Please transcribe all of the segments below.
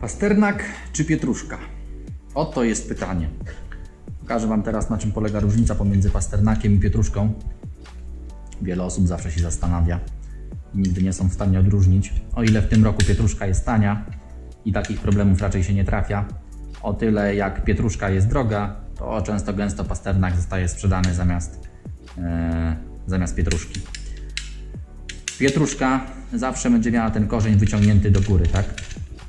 Pasternak czy pietruszka? Oto jest pytanie. Pokażę Wam teraz, na czym polega różnica pomiędzy pasternakiem i pietruszką. Wiele osób zawsze się zastanawia i nigdy nie są w stanie odróżnić. O ile w tym roku pietruszka jest tania i takich problemów raczej się nie trafia, o tyle jak pietruszka jest droga, to często gęsto pasternak zostaje sprzedany zamiast, e, zamiast pietruszki. Pietruszka zawsze będzie miała ten korzeń wyciągnięty do góry, tak?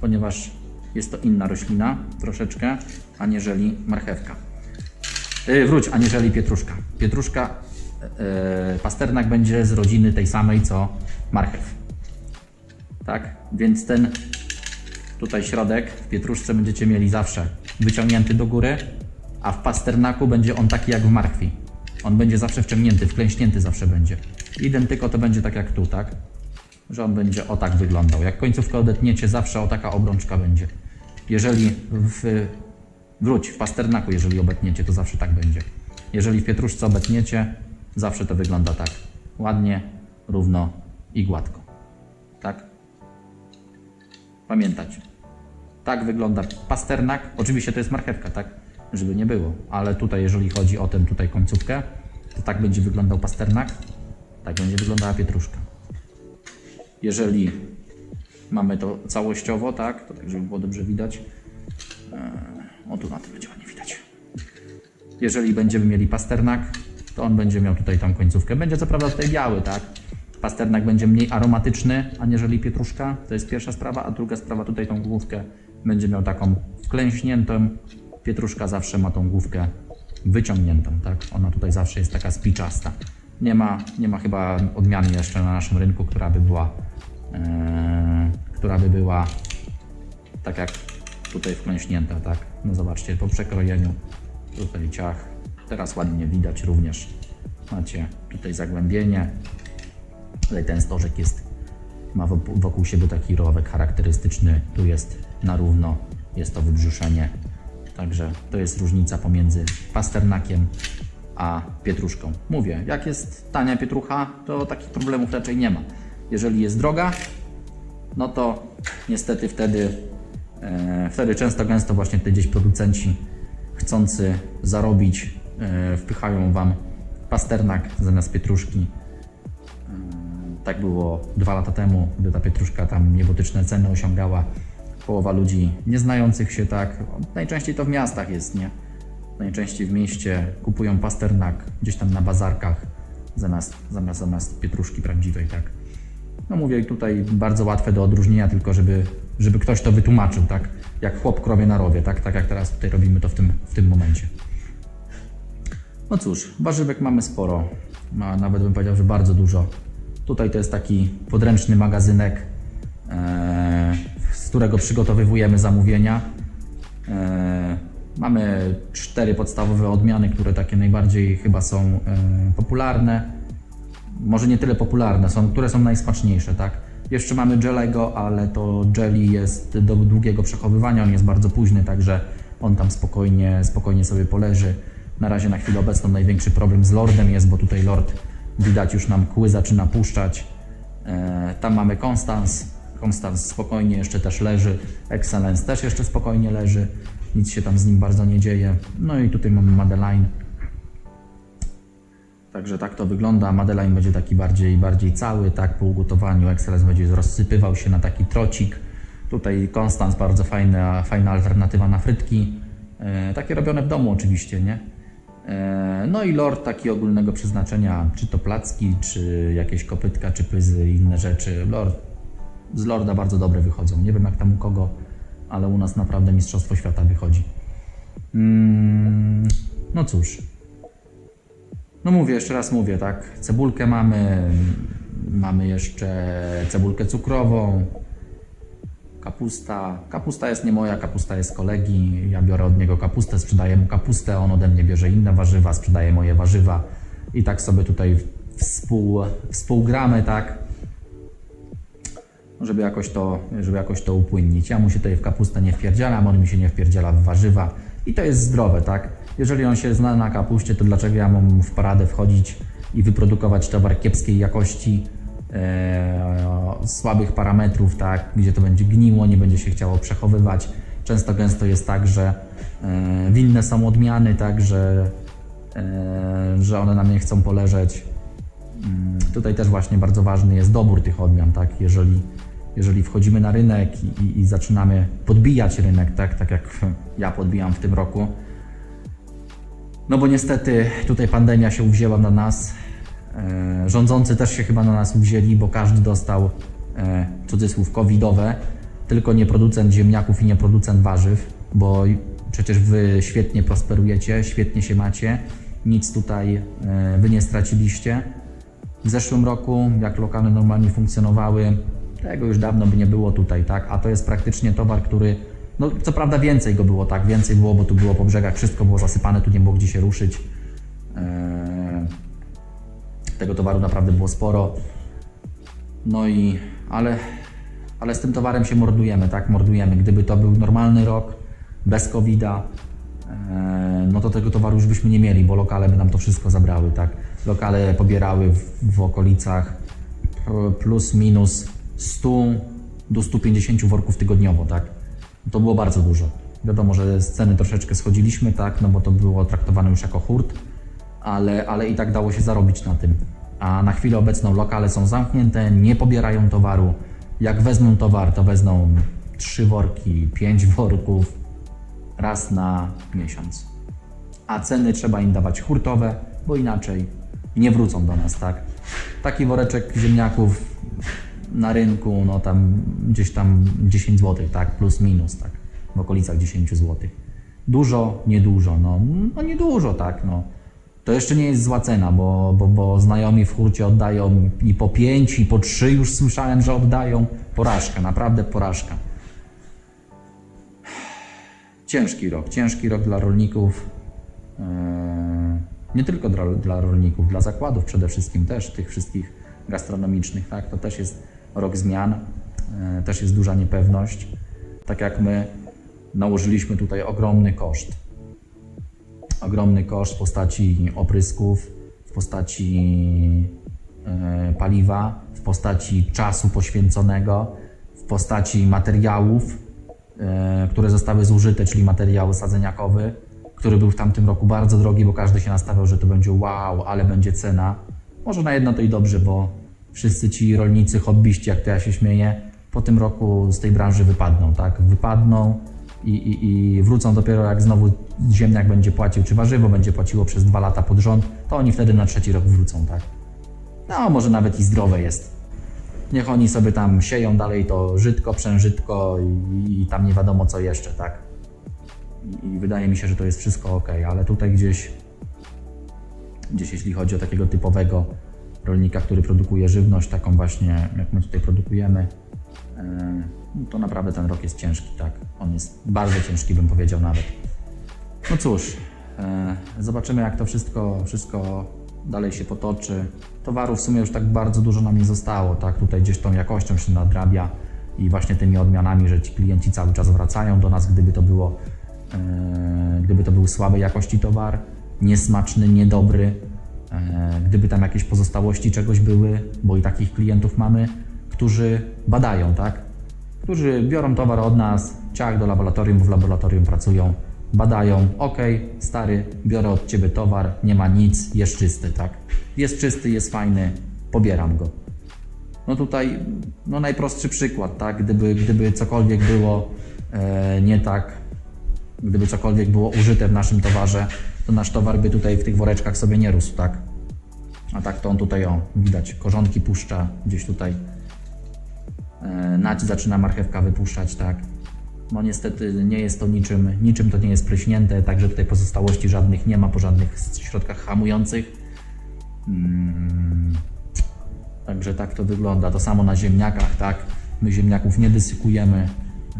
Ponieważ jest to inna roślina troszeczkę, aniżeli marchewka. Yy, wróć, aniżeli pietruszka. Pietruszka, yy, pasternak będzie z rodziny tej samej co marchew. Tak? Więc ten tutaj środek w pietruszce będziecie mieli zawsze wyciągnięty do góry, a w pasternaku będzie on taki jak w marchwi. On będzie zawsze wciągnięty, wklęśnięty zawsze będzie. Identyko to będzie tak jak tu, tak? Że on będzie o tak wyglądał. Jak końcówkę odetniecie, zawsze o taka obrączka będzie. Jeżeli w, wróć, w pasternaku, jeżeli obetniecie, to zawsze tak będzie. Jeżeli w pietruszce obetniecie, zawsze to wygląda tak. Ładnie, równo i gładko. Tak? Pamiętać. Tak wygląda pasternak. Oczywiście to jest marchewka, tak? Żeby nie było. Ale tutaj, jeżeli chodzi o tę tutaj końcówkę, to tak będzie wyglądał pasternak, tak będzie wyglądała pietruszka. Jeżeli mamy to całościowo, tak, to tak, żeby było dobrze widać. Eee, o tu na tym będzie ładnie widać. Jeżeli będziemy mieli pasternak, to on będzie miał tutaj tą końcówkę. Będzie co prawda tutaj biały, tak? Pasternak będzie mniej aromatyczny, aniżeli pietruszka. To jest pierwsza sprawa, a druga sprawa tutaj tą główkę będzie miał taką wklęśniętą. Pietruszka zawsze ma tą główkę wyciągniętą, tak? Ona tutaj zawsze jest taka spiczasta. Nie ma, nie ma chyba odmiany jeszcze na naszym rynku, która by była, e, która by była tak jak tutaj wklęśnięta, tak? No zobaczcie, po przekrojeniu tutaj ciach. Teraz ładnie widać również. Macie tutaj zagłębienie. Tutaj ten stożek jest, ma wokół siebie taki rowek charakterystyczny. Tu jest na równo, jest to wybrzuszenie. Także to jest różnica pomiędzy pasternakiem a pietruszką. Mówię, jak jest tania pietrucha, to takich problemów raczej nie ma. Jeżeli jest droga, no to niestety wtedy, e, wtedy często gęsto właśnie te gdzieś producenci chcący zarobić e, wpychają Wam pasternak zamiast pietruszki. E, tak było dwa lata temu, gdy ta pietruszka tam niebotyczne ceny osiągała. Połowa ludzi nieznających się tak, najczęściej to w miastach jest, nie? Najczęściej w mieście kupują pasternak gdzieś tam na bazarkach zamiast, zamiast, zamiast pietruszki prawdziwej, tak? No mówię tutaj bardzo łatwe do odróżnienia, tylko żeby, żeby ktoś to wytłumaczył, tak? Jak chłop krowie na rowie, tak? Tak jak teraz tutaj robimy to w tym, w tym momencie. No cóż, warzywek mamy sporo, a nawet bym powiedział, że bardzo dużo. Tutaj to jest taki podręczny magazynek, e, z którego przygotowywujemy zamówienia. E, mamy cztery podstawowe odmiany, które takie najbardziej chyba są e, popularne. Może nie tyle popularne, są, które są najsmaczniejsze, tak? Jeszcze mamy Jelego, ale to jelly jest do długiego przechowywania, on jest bardzo późny, także on tam spokojnie, spokojnie sobie poleży. Na razie na chwilę obecną największy problem z Lordem jest, bo tutaj Lord widać już nam kły zaczyna puszczać. E, tam mamy Constance. Constance spokojnie jeszcze też leży. Excellence też jeszcze spokojnie leży. Nic się tam z nim bardzo nie dzieje. No i tutaj mamy Madeline. Także tak to wygląda. Madeline będzie taki bardziej, bardziej cały, tak po ugotowaniu. Excellence będzie rozsypywał się na taki trocik. Tutaj Constance bardzo fajna, fajna alternatywa na frytki. E, takie robione w domu oczywiście, nie? E, No i lord taki ogólnego przeznaczenia, czy to placki, czy jakieś kopytka, czy pyzy inne rzeczy. Lord, z lorda bardzo dobre wychodzą. Nie wiem jak tam u kogo, ale u nas naprawdę Mistrzostwo Świata wychodzi. Mm, no cóż. No mówię, jeszcze raz mówię, tak. Cebulkę mamy, mamy jeszcze cebulkę cukrową, Kapusta. Kapusta jest nie moja, kapusta jest kolegi. Ja biorę od niego kapustę, sprzedaję mu kapustę, on ode mnie bierze inne warzywa, sprzedaje moje warzywa. I tak sobie tutaj współ, współgramy, tak? Żeby jakoś, to, żeby jakoś to upłynnić. Ja mu się tutaj w kapustę nie wpierdzielam, on mi się nie wpierdziela w warzywa. I to jest zdrowe, tak? Jeżeli on się zna na kapuście, to dlaczego ja mam w paradę wchodzić i wyprodukować towar kiepskiej jakości, e, słabych parametrów, tak, gdzie to będzie gniło, nie będzie się chciało przechowywać. Często gęsto jest tak, że e, winne są odmiany, tak, że, e, że one nam nie chcą poleżeć. Mm, Tutaj też właśnie bardzo ważny jest dobór tych odmian, tak? Jeżeli, jeżeli wchodzimy na rynek i, i zaczynamy podbijać rynek, tak? tak jak ja podbijam w tym roku, no bo niestety tutaj pandemia się uwzięła na nas. E, rządzący też się chyba na nas uwzięli, bo każdy dostał e, cudzysłów covidowe, tylko nie producent ziemniaków i nie producent warzyw, bo przecież wy świetnie prosperujecie, świetnie się macie, nic tutaj e, wy nie straciliście. W zeszłym roku, jak lokale normalnie funkcjonowały, tego już dawno by nie było tutaj, tak? A to jest praktycznie towar, który, no co prawda więcej go było, tak? Więcej było, bo tu było po brzegach, wszystko było zasypane, tu nie było gdzie się ruszyć. Eee, tego towaru naprawdę było sporo. No i, ale, ale z tym towarem się mordujemy, tak? Mordujemy. Gdyby to był normalny rok, bez covid no to tego towaru już byśmy nie mieli, bo lokale by nam to wszystko zabrały, tak? Lokale pobierały w, w okolicach plus minus 100 do 150 worków tygodniowo, tak? To było bardzo dużo. Wiadomo, że ceny troszeczkę schodziliśmy, tak? No bo to było traktowane już jako hurt, ale, ale i tak dało się zarobić na tym. A na chwilę obecną lokale są zamknięte, nie pobierają towaru. Jak wezmą towar, to wezmą 3 worki, 5 worków raz na miesiąc. A ceny trzeba im dawać hurtowe, bo inaczej nie wrócą do nas, tak? Taki woreczek ziemniaków na rynku, no tam gdzieś tam 10 zł, tak? Plus minus, tak? W okolicach 10 zł. Dużo, niedużo, no, no niedużo, tak, no. To jeszcze nie jest zła cena, bo, bo, bo znajomi w hurcie oddają i po 5, i po 3 już słyszałem, że oddają. Porażka, naprawdę porażka. Ciężki rok, ciężki rok dla rolników. Eee, Nie tylko dla, dla rolników, dla zakładów przede wszystkim też, tych wszystkich gastronomicznych, tak? To też jest rok zmian, eee, też jest duża niepewność. Tak jak my nałożyliśmy tutaj ogromny koszt. Ogromny koszt w postaci oprysków, w postaci e, paliwa, w postaci czasu poświęconego, w postaci materiałów, e, które zostały zużyte, czyli materiał sadzeniakowy, który był w tamtym roku bardzo drogi, bo każdy się nastawiał, że to będzie wow, ale będzie cena. Może na jedno to i dobrze, bo wszyscy ci rolnicy, hobbyści, jak to ja się śmieję, po tym roku z tej branży wypadną, tak? Wypadną i, i, i wrócą dopiero jak znowu ziemniak będzie płacił, czy warzywo będzie płaciło przez dwa lata pod rząd, to oni wtedy na trzeci rok wrócą, tak? No, może nawet i zdrowe jest. Niech oni sobie tam sieją dalej to żytko, przężytko i, i tam nie wiadomo co jeszcze, tak? I wydaje mi się, że to jest wszystko ok, ale tutaj gdzieś, gdzieś jeśli chodzi o takiego typowego rolnika, który produkuje żywność, taką właśnie jak my tutaj produkujemy, e, no to naprawdę ten rok jest ciężki, tak? On jest bardzo ciężki, bym powiedział nawet. No cóż, e, zobaczymy jak to wszystko, wszystko dalej się potoczy. Towaru w sumie już tak bardzo dużo nam nie zostało, tak? Tutaj gdzieś tą jakością się nadrabia i właśnie tymi odmianami, że ci klienci cały czas wracają do nas, gdyby to było, e, gdyby to był słabej jakości towar, niesmaczny, niedobry, gdyby tam jakieś pozostałości czegoś były, bo i takich klientów mamy, którzy badają, tak? Którzy biorą towar od nas, ciach do laboratorium, bo w laboratorium pracują, badają, ok, stary, biorę od Ciebie towar, nie ma nic, jest czysty, tak? Jest czysty, jest fajny, pobieram go. No tutaj, no najprostszy przykład, tak? Gdyby, gdyby cokolwiek było e, nie tak, gdyby cokolwiek było użyte w naszym towarze, to nasz towar by tutaj w tych woreczkach sobie nie rósł, tak? A tak to on tutaj, o, widać, korzonki puszcza gdzieś tutaj. E, Nać zaczyna marchewka wypuszczać, tak? No niestety nie jest to niczym, niczym to nie jest pryśnięte, także tutaj pozostałości żadnych nie ma po żadnych środkach hamujących. Mm, Także tak to wygląda. To samo na ziemniakach, tak? My ziemniaków nie dysykujemy.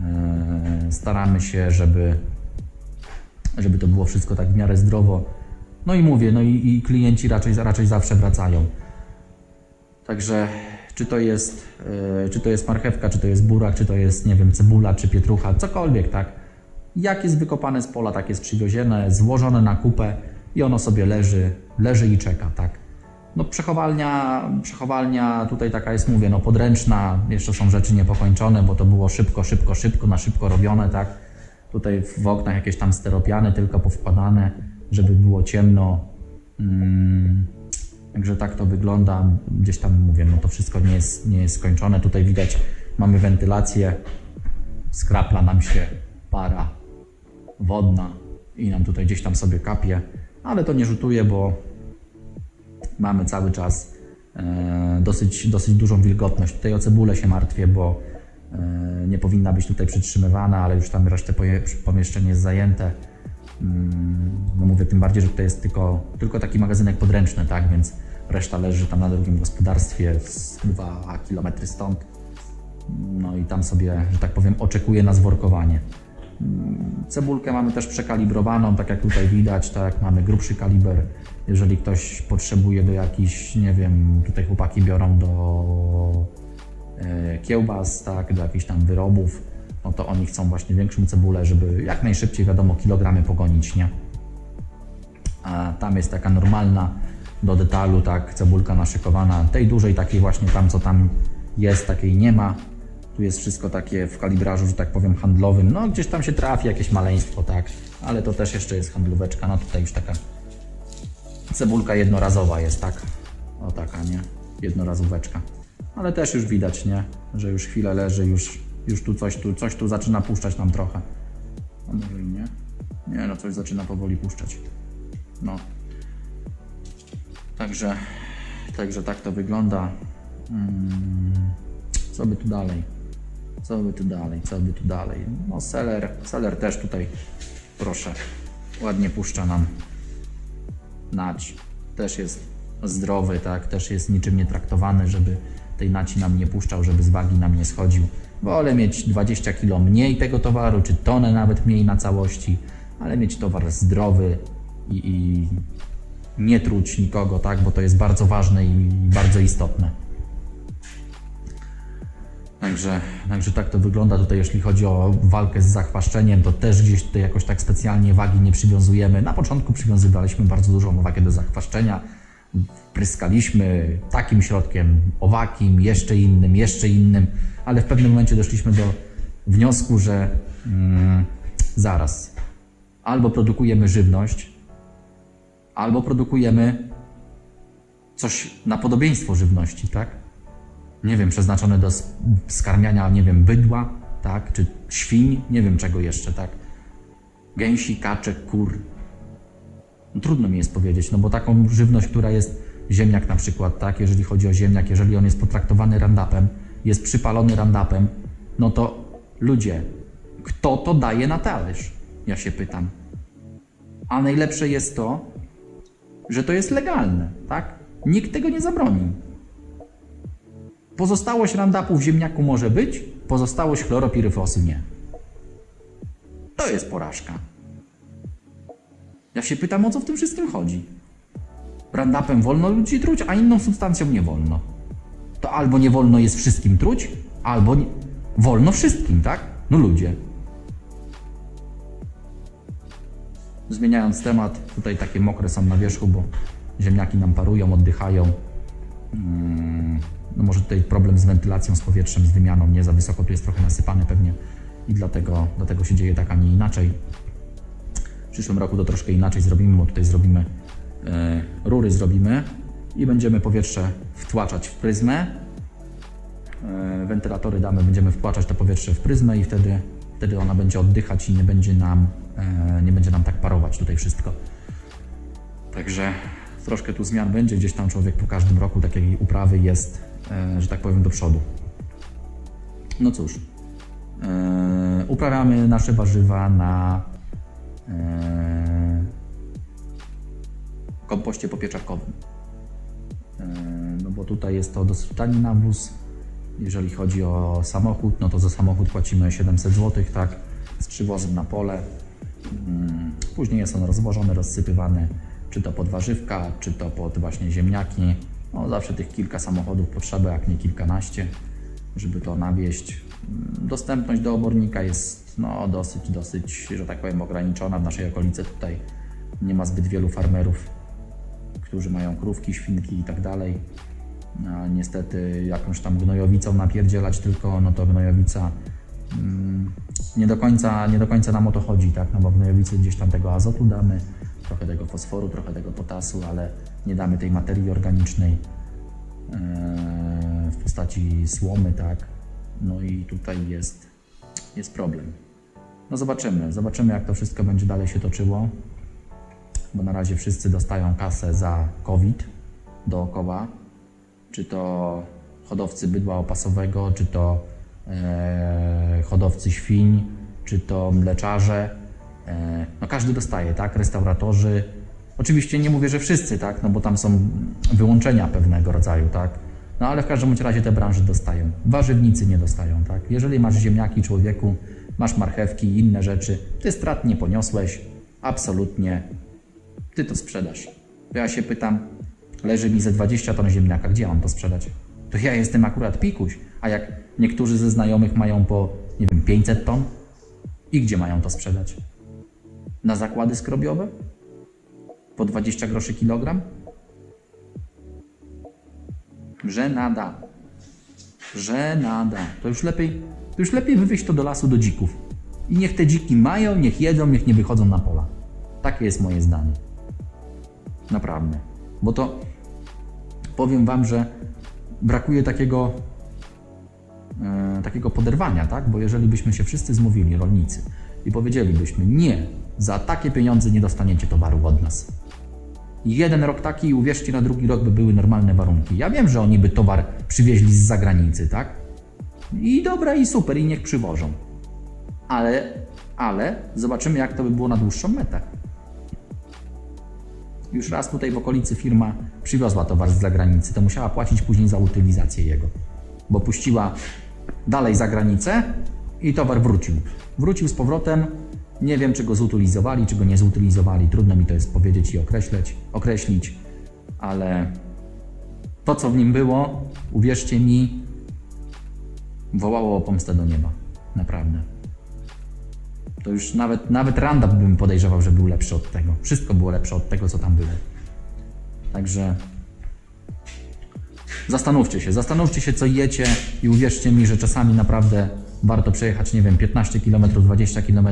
e, Staramy się, żeby, żeby to było wszystko tak w miarę zdrowo. No i mówię, no i, i klienci raczej, raczej zawsze wracają. Także czy to jest, e, czy to jest marchewka, czy to jest burak, czy to jest, nie wiem, cebula, czy pietrucha, cokolwiek, tak? Jak jest wykopane z pola, tak jest przywiezione, złożone na kupę i ono sobie leży, leży i czeka, tak? No przechowalnia, przechowalnia tutaj taka jest, mówię, no podręczna, jeszcze są rzeczy niepokończone, bo to było szybko, szybko, szybko, na szybko robione, tak. Tutaj w oknach jakieś tam steropiany tylko powkładane, żeby było ciemno. Mm, Także tak to wygląda. Gdzieś tam mówię, no to wszystko nie jest, nie jest skończone. Tutaj widać, mamy wentylację, skrapla nam się para wodna i nam tutaj gdzieś tam sobie kapie, ale to nie rzutuje, bo mamy cały czas e, dosyć, dosyć dużą wilgotność. Tutaj o cebulę się martwię, bo nie powinna być tutaj przytrzymywana, ale już tam resztę pomieszczeń jest zajęte. Mm, No mówię tym bardziej, że tutaj jest tylko, tylko taki magazynek podręczny, tak, więc reszta leży tam na drugim gospodarstwie 2 km stąd. No i tam sobie, że tak powiem, oczekuje na zworkowanie. Cebulkę mamy też przekalibrowaną, tak jak tutaj widać, tak, mamy grubszy kaliber. Jeżeli ktoś potrzebuje do jakichś, nie wiem, tutaj chłopaki biorą do e, kiełbas, tak, do jakichś tam wyrobów, no to oni chcą właśnie większą cebulę, żeby jak najszybciej, wiadomo, kilogramy pogonić, nie? A tam jest taka normalna, do detalu, tak, cebulka naszykowana. Tej dużej, takiej właśnie tam, co tam jest, takiej nie ma. Tu jest wszystko takie w kalibrażu, że tak powiem, handlowym. No, gdzieś tam się trafi jakieś maleństwo, tak, ale to też jeszcze jest handlóweczka. No, tutaj już taka cebulka jednorazowa jest, tak. O taka, nie? Jednorazóweczka. Ale też już widać, nie? Że już chwilę leży, już, już tu coś tu, coś tu zaczyna puszczać nam trochę. A może i nie? Nie, no coś zaczyna powoli puszczać. No. Także, także tak to wygląda. Mm, co by tu dalej? Co by tu dalej? Co by tu dalej? No seller, seller też tutaj, proszę, ładnie puszcza nam nać. Też jest zdrowy, tak? Też jest niczym nie traktowany, żeby tej naci nam nie puszczał, żeby z wagi nam nie schodził. Wolę mieć 20 kg mniej tego towaru, czy tonę nawet mniej na całości, ale mieć towar zdrowy i, i nie truć nikogo, tak? Bo to jest bardzo ważne i bardzo istotne. Także, także tak to wygląda tutaj, jeśli chodzi o walkę z zachwaszczeniem, to też gdzieś tutaj jakoś tak specjalnie wagi nie przywiązujemy. Na początku przywiązywaliśmy bardzo dużą wagę do zachwaszczenia. Pryskaliśmy takim środkiem, owakim, jeszcze innym, jeszcze innym, ale w pewnym momencie doszliśmy do wniosku, że mm, zaraz, albo produkujemy żywność, albo produkujemy coś na podobieństwo żywności, tak? Nie wiem, przeznaczone do skarmiania, nie wiem, bydła, tak? Czy świń, nie wiem czego jeszcze, tak? Gęsi, kaczek, kur. No, trudno mi jest powiedzieć, no bo taką żywność, która jest ziemniak na przykład, tak? Jeżeli chodzi o ziemniak, jeżeli on jest potraktowany randapem, jest przypalony randapem, no to ludzie, kto to daje na talerz? Ja się pytam. A najlepsze jest to, że to jest legalne, tak? Nikt tego nie zabroni. Pozostałość randapu w ziemniaku może być, pozostałość chloropiryfosu nie. To jest porażka. Ja się pytam, o co w tym wszystkim chodzi. Randapem wolno ludzi truć, a inną substancją nie wolno. To albo nie wolno jest wszystkim truć, albo nie... wolno wszystkim, tak? No ludzie. Zmieniając temat, tutaj takie mokre są na wierzchu, bo ziemniaki nam parują, oddychają. Mm, No może tutaj problem z wentylacją, z powietrzem, z wymianą, nie za wysoko tu jest trochę nasypane pewnie i dlatego, dlatego się dzieje tak, a nie inaczej. Przyszłym roku to troszkę inaczej zrobimy, bo tutaj zrobimy e, rury zrobimy i będziemy powietrze wtłaczać w pryzmę. E, wentylatory damy, będziemy wtłaczać to powietrze w pryzmę i wtedy, wtedy ona będzie oddychać i nie będzie nam, e, nie będzie nam tak parować tutaj wszystko. Także troszkę tu zmian będzie, gdzieś tam człowiek po każdym roku takiej uprawy jest, e, że tak powiem, do przodu. No cóż, e, uprawiamy nasze warzywa na kompoście popieczarkowym. E, No bo tutaj jest to dosyć tani nawóz. Jeżeli chodzi o samochód, no to za samochód płacimy 700 zł, tak, z przywozem na pole. Mm, Później jest on rozwożony, rozsypywany, czy to pod warzywka, czy to pod właśnie ziemniaki. No, zawsze tych kilka samochodów potrzeba, jak nie kilkanaście, żeby to nawieźć. Dostępność do obornika jest no, dosyć, dosyć, że tak powiem, ograniczona. W naszej okolicy tutaj nie ma zbyt wielu farmerów, którzy mają krówki, świnki i tak dalej. Niestety jakąś tam gnojowicą napierdzielać tylko, no to gnojowica mm, nie, do końca, nie do końca nam o to chodzi, tak? No bo w gnojowicy gdzieś tam tego azotu damy, trochę tego fosforu, trochę tego potasu, ale nie damy tej materii organicznej e, w postaci słomy, tak? No i tutaj jest, jest problem. No zobaczymy, zobaczymy jak to wszystko będzie dalej się toczyło, bo na razie wszyscy dostają kasę za COVID dookoła, czy to hodowcy bydła opasowego, czy to e, hodowcy świń, czy to mleczarze. E, no każdy dostaje, tak? Restauratorzy. Oczywiście nie mówię, że wszyscy, tak? No bo tam są wyłączenia pewnego rodzaju, tak? No ale w każdym razie te branże dostają. Warzywnicy nie dostają, tak? Jeżeli masz ziemniaki człowieku, masz marchewki i inne rzeczy, ty strat nie poniosłeś, absolutnie, ty to sprzedasz. Ja się pytam, leży mi ze 20 ton ziemniaka, gdzie ja mam to sprzedać? To ja jestem akurat pikuś, a jak niektórzy ze znajomych mają po, nie wiem, 500 ton? I gdzie mają to sprzedać? Na zakłady skrobiowe? Po 20 groszy kilogram? Żenada. Żenada. To już lepiej, to już lepiej wywieźć to do lasu do dzików. I niech te dziki mają, niech jedzą, niech nie wychodzą na pola. Takie jest moje zdanie. Naprawdę. Bo to powiem Wam, że brakuje takiego, e, takiego poderwania, tak? Bo jeżeli byśmy się wszyscy zmówili, rolnicy, i powiedzielibyśmy, nie, za takie pieniądze nie dostaniecie towaru od nas. Jeden rok taki i uwierzcie, na drugi rok by były normalne warunki. Ja wiem, że oni by towar przywieźli z zagranicy, tak? I dobra, i super, i niech przywożą. Ale, ale zobaczymy, jak to by było na dłuższą metę. Już raz tutaj w okolicy firma przywiozła towar z zagranicy, to musiała płacić później za utylizację jego, bo puściła dalej za granicę i towar wrócił. Wrócił z powrotem. Nie wiem, czy go zutylizowali, czy go nie zutylizowali. Trudno mi to jest powiedzieć i określeć, określić, ale to, co w nim było, uwierzcie mi, wołało o pomstę do nieba. Naprawdę. To już nawet, nawet Randap bym podejrzewał, że był lepszy od tego. Wszystko było lepsze od tego, co tam było. Także zastanówcie się, zastanówcie się, co jecie i uwierzcie mi, że czasami naprawdę warto przejechać, nie wiem, 15 km, 20 km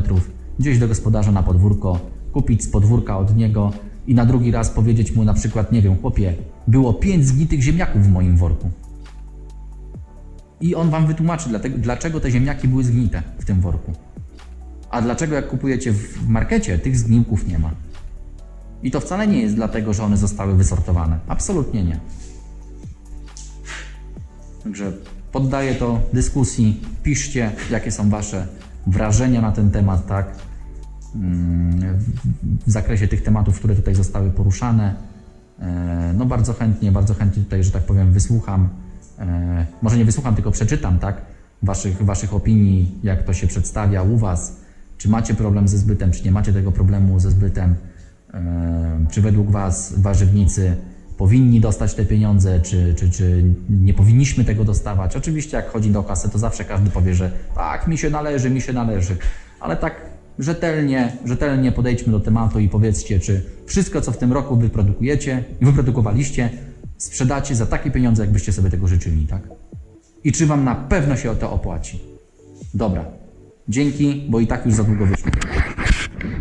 gdzieś do gospodarza na podwórko, kupić z podwórka od niego i na drugi raz powiedzieć mu na przykład, nie wiem, chłopie, było 5 zgnitych ziemniaków w moim worku. I on wam wytłumaczy, dlaczego te ziemniaki były zgnite w tym worku. A dlaczego jak kupujecie w markecie, tych zgniłków nie ma? I to wcale nie jest dlatego, że one zostały wysortowane. Absolutnie nie. Także poddaję to dyskusji. Piszcie, jakie są Wasze wrażenia na ten temat, tak? W w zakresie tych tematów, które tutaj zostały poruszane. E, No bardzo chętnie, bardzo chętnie tutaj, że tak powiem, wysłucham. E, Może nie wysłucham, tylko przeczytam, tak? Waszych, waszych opinii, jak to się przedstawia u Was. Czy macie problem ze zbytem, czy nie macie tego problemu ze zbytem? E, Czy według Was warzywnicy powinni dostać te pieniądze, czy, czy, czy nie powinniśmy tego dostawać? Oczywiście, jak chodzi do kasy, to zawsze każdy powie, że tak, mi się należy, mi się należy. Ale tak rzetelnie, rzetelnie podejdźmy do tematu i powiedzcie, czy wszystko, co w tym roku wyprodukujecie i wyprodukowaliście, sprzedacie za takie pieniądze, jakbyście sobie tego życzyli, tak? I czy Wam na pewno się to opłaci? Dobra. Dzięki, bo i tak już za długo wyszło.